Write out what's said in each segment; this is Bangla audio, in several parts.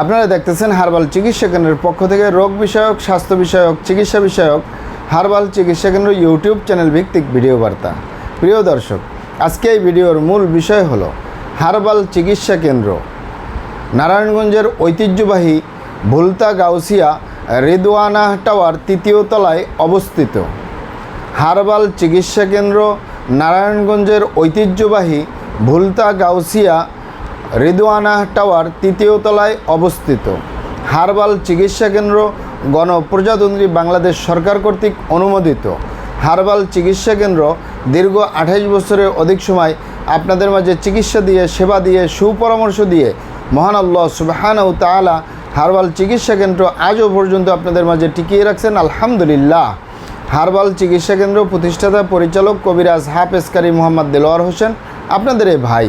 আপনারা দেখতেছেন হারবাল চিকিৎসা কেন্দ্রের পক্ষ থেকে রোগ বিষয়ক, স্বাস্থ্য বিষয়ক, চিকিৎসা বিষয়ক হারবাল চিকিৎসা কেন্দ্র ইউটিউব চ্যানেল ভিত্তিক ভিডিও বার্তা। প্রিয় দর্শক, আজকে এই ভিডিওর মূল বিষয় হল হারবাল চিকিৎসা কেন্দ্র। নারায়ণগঞ্জের ঐতিহ্যবাহী ভুলতা গাউসিয়া রেদওয়ানা টাওয়ার তৃতীয় তলায় অবস্থিত। হারবাল চিকিৎসা কেন্দ্র নারায়ণগঞ্জের ঐতিহ্যবাহী ভুলতা গাউসিয়া রিদওয়ানা টাওয়ার তৃতীয় তলায় অবস্থিত। হারবাল চিকিৎসা কেন্দ্র গণপ্রজাতন্ত্রী বাংলাদেশ সরকার কর্তৃক অনুমোদিত। হারবাল চিকিৎসা কেন্দ্র দীর্ঘ আঠাইশ বছরের অধিক সময় আপনাদের মাঝে চিকিৎসা দিয়ে, সেবা দিয়ে, সুপরামর্শ দিয়ে মহান আল্লাহ সুবাহানাউ তালা হার্বাল চিকিৎসা কেন্দ্র আজও পর্যন্ত আপনাদের মাঝে টিকিয়ে রাখছেন, আলহামদুলিল্লাহ। হারবাল চিকিৎসা কেন্দ্র প্রতিষ্ঠাতা পরিচালক কবিরাজ হাফেজকারী মোহাম্মদ দেলোয়ার হোসেন, আপনাদের এই ভাই।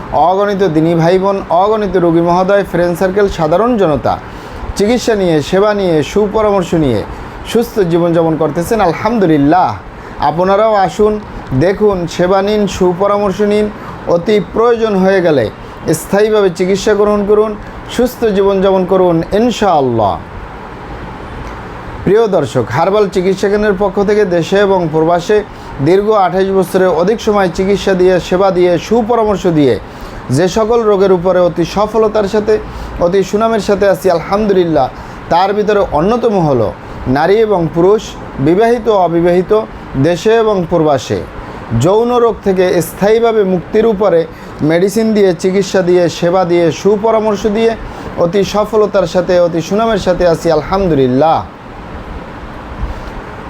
অগণিত দিনী ভাই বোন অগণিত রোগী মহোদয় ফ্রেন্ড সার্কেল সাধারণ জনতা। চিকিৎসা নিয়ে, সেবা নিয়ে, সুপরামর্শ নিয়ে সুস্থ জীবনযাপন করতেছেন, আলহামদুলিল্লাহ। আপনারাও আসুন, দেখুন, সেবা নিন, সুপরামর্শ নিন। অতি প্রয়োজন হয়ে গেলে স্থায়ীভাবে চিকিৎসা গ্রহণ করুন, সুস্থ জীবনযাপন করুন, ইনশাআল্লাহ। প্রিয় দর্শক, হার্বাল চিকিৎসা কেন্দ্রের পক্ষ থেকে দেশে এবং প্রবাসে দীর্ঘ আঠাইশ বছরের অধিক সময় চিকিৎসা দিয়ে, সেবা দিয়ে, সুপরামর্শ দিয়ে যে সকল রোগের উপরে অতি সফলতার সাথে, অতি সুনামের সাথে আছি, আলহামদুলিল্লাহ, তার ভিতরে অন্যতম হলো নারী এবং পুরুষ, বিবাহিত অবিবাহিত, দেশে এবং প্রবাসে। যৌন রোগ থেকে স্থায়ীভাবে মুক্তির উপরে মেডিসিন দিয়ে, চিকিৎসা দিয়ে, সেবা দিয়ে, সুপরামর্শ দিয়ে অতি সফলতার সাথে, অতি সুনামের সাথে আছি, আলহামদুলিল্লাহ।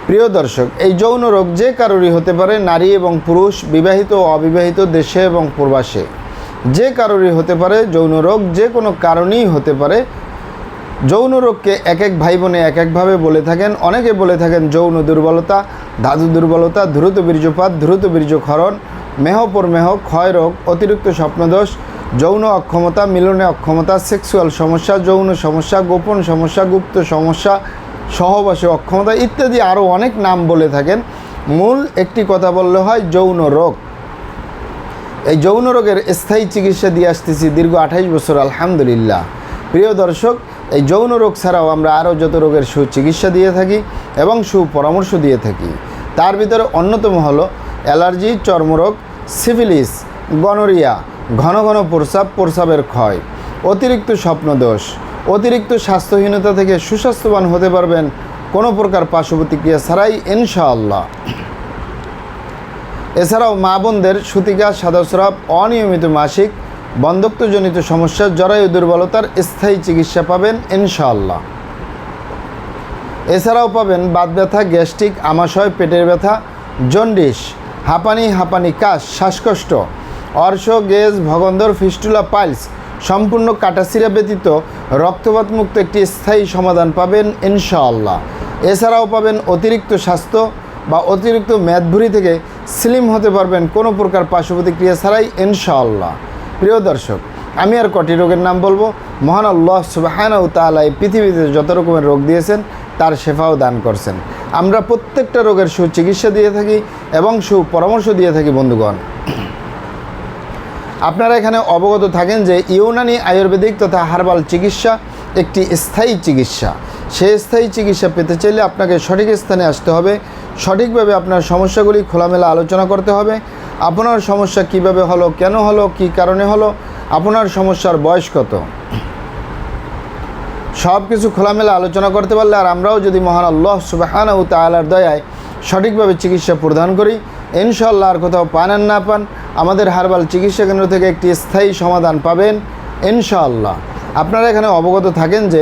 প্রিয় দর্শক, এই যৌন রোগ যে কারোরই হতে পারে, নারী এবং পুরুষ, বিবাহিত ও অবিবাহিত, দেশে এবং প্রবাসে। যে কারোরই হতে পারে যৌন রোগ, যে কোনো কারণেই হতে পারে। যৌন রোগকে এক এক ভাই বোনে এক একভাবে বলে থাকেন। অনেকে বলে থাকেন যৌন দুর্বলতা, ধাতু দুর্বলতা, দ্রুত বীর্যপাত, দ্রুত বীর্যক্ষরণ মেহপর মেহ, ক্ষয় রোগ, অতিরিক্ত স্বপ্নদোষ, যৌন অক্ষমতা, মিলনে অক্ষমতা, সেক্সুয়াল সমস্যা, যৌন সমস্যা, গোপন সমস্যা, গুপ্ত সমস্যা, সহবাসে অক্ষমতা ইত্যাদি আরও অনেক নাম বলে থাকেন। মূল একটি কথা বললে হয় যৌন রোগ। এই যৌন রোগের স্থায়ী চিকিৎসা দিয়ে আসতেছি দীর্ঘ আঠাইশ বছর, আলহামদুলিল্লাহ। প্রিয় দর্শক, এই যৌন রোগ ছাড়াও আমরা আরও যত রোগের সুচিকিৎসা দিয়ে থাকি এবং সুপরামর্শ দিয়ে থাকি, তার ভিতরে অন্যতম হলো অ্যালার্জি, চর্মরোগ, সিফিলিস, গনোরিয়া, ঘন ঘন প্রস্রাব প্রস্রাবের ক্ষয়, অতিরিক্ত স্বপ্নদোষ, অতিরিক্ত স্বাস্থ্যহীনতা থেকে সুস্বাস্থ্যবান হতে পারবেন কোনো প্রকার পার্শ্ব প্রতিক্রিয়া ছাড়াই, ইনশাআল্লাহ। এছাড়াও মা বোনদের সুতিকা সাদাস্রাব অনিয়মিত মাসিক, বন্ধত্বজনিত সমস্যা, জরায়ু দুর্বলতার স্থায়ী চিকিৎসা পাবেন ইনশাআল্লাহ। এছাড়াও পাবেন বাত ব্যথা, গ্যাস্ট্রিক, আমাশয়, পেটের ব্যথা, জন্ডিস, হাঁপানি হাঁপানি, কাশ, শ্বাসকষ্ট, অর্শ, গেজ, ভগন্দর, ফিস্টুলা, পাইলস সম্পূর্ণ কাটাসিরা ব্যতীত রক্তপাতমুক্ত একটি স্থায়ী সমাধান পাবেন ইনশাআল্লাহ। এছাড়াও পাবেন অতিরিক্ত স্বাস্থ্য বা অতিরিক্ত মেদভুরি থেকে স্লিম হতে পারবেন কোনো প্রকার পার্শ্ব প্রতিক্রিয়া ছাড়াই, ইনশাআল্লাহ। প্রিয় দর্শক, আমি আর কটি রোগের নাম বলব। মহান আল্লাহ সুবাহানা ও তালা এই পৃথিবীতে যত রকমের রোগ দিয়েছেন, তার শেফাও দান করছেন। আমরা প্রত্যেকটা রোগের সুচিকিৎসা দিয়ে থাকি এবং সুপরামর্শ দিয়ে থাকি, বন্ধুগণ। আপনারা এখানে অবগত থাকেন যে ইউনানি আয়ুর্বেদিক তথা হার্বাল চিকিৎসা একটি স্থায়ী চিকিৎসা। সেই স্থায়ী চিকিৎসা পেতে চাইলে আপনাকে সঠিক স্থানে আসতে হবে। সঠিকভাবে আপনার সমস্যাগুলি খোলামেলা আলোচনা করতে হবে। আপনার সমস্যা কীভাবে হলো, কেন হলো, কি কারণে হলো, আপনার সমস্যার বয়স কত? সব কিছু খোলামেলা আলোচনা করতে পারলে আর আমরাও যদি মহান আল্লাহ সুবাহানা ও তালার দয়ায় সঠিকভাবে চিকিৎসা প্রদান করি ইনশাল্লাহ আর কোথাও পান আর না পান, আমাদের হারবাল চিকিৎসা কেন্দ্র থেকে একটি স্থায়ী সমাধান পাবেন, ইনশাআল্লাহ। আপনারা এখানে অবগত থাকেন যে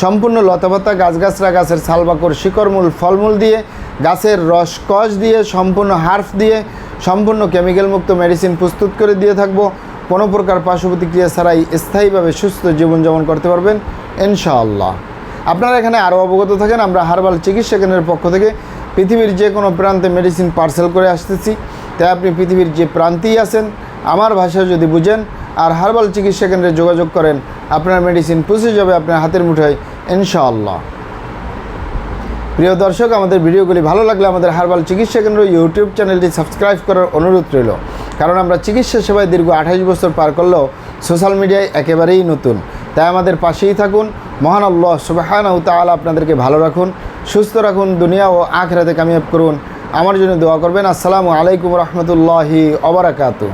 সম্পূর্ণ লতাপাতা, গাছগাছরা, গাছের সালবাকর শিকড়মূল, ফলমূল দিয়ে, গাছের রস কষ দিয়ে, সম্পূর্ণ হার্ফ দিয়ে, সম্পূর্ণ কেমিক্যাল মুক্ত মেডিসিন প্রস্তুত করে দিয়ে থাকব। কোনো প্রকার পার্শ্ব প্রতিক্রিয়া ছাড়াই স্থায়ীভাবে সুস্থ জীবনযাপন করতে পারবেন, ইনশাআল্লাহ। আপনারা এখানে আরও অবগত থাকেন, আমরা হার্বাল চিকিৎসা কেন্দ্রের পক্ষ থেকে পৃথিবীর যে কোনো প্রান্তে মেডিসিন পার্সেল করে আসতেছি। তাই আপনি পৃথিবীর যে প্রান্তেই আছেন আমার ভাষা যদি বুঝেন আর হার্বাল চিকিৎসা কেন্দ্রে যোগাযোগ করেন, আপনার মেডিসিন পৌঁছে যাবে আপনার হাতের মুঠোয়, ইনশাআল্লাহ। প্রিয় দর্শক, আমাদের ভিডিওগুলি ভালো লাগলে আমাদের হার্বাল চিকিৎসা কেন্দ্র ইউটিউব চ্যানেলটি সাবস্ক্রাইব করার অনুরোধ রইল। কারণ আমরা চিকিৎসা সেবায় দীর্ঘ আঠাশ বছর পার করলেও সোশ্যাল মিডিয়ায় একেবারেই নতুন। তাই আমাদের পাশেই থাকুন। মহান আল্লাহ সুবাহান তাআলা আপনাদেরকে ভালো রাখুন, সুস্থ রাখুন, দুনিয়া ও আখরাতে কামিয়াব করুন। আমার জন্য দোয়া করবেন। আসসালামু আলাইকুম রহমতুল্লাহি অবরাকাতু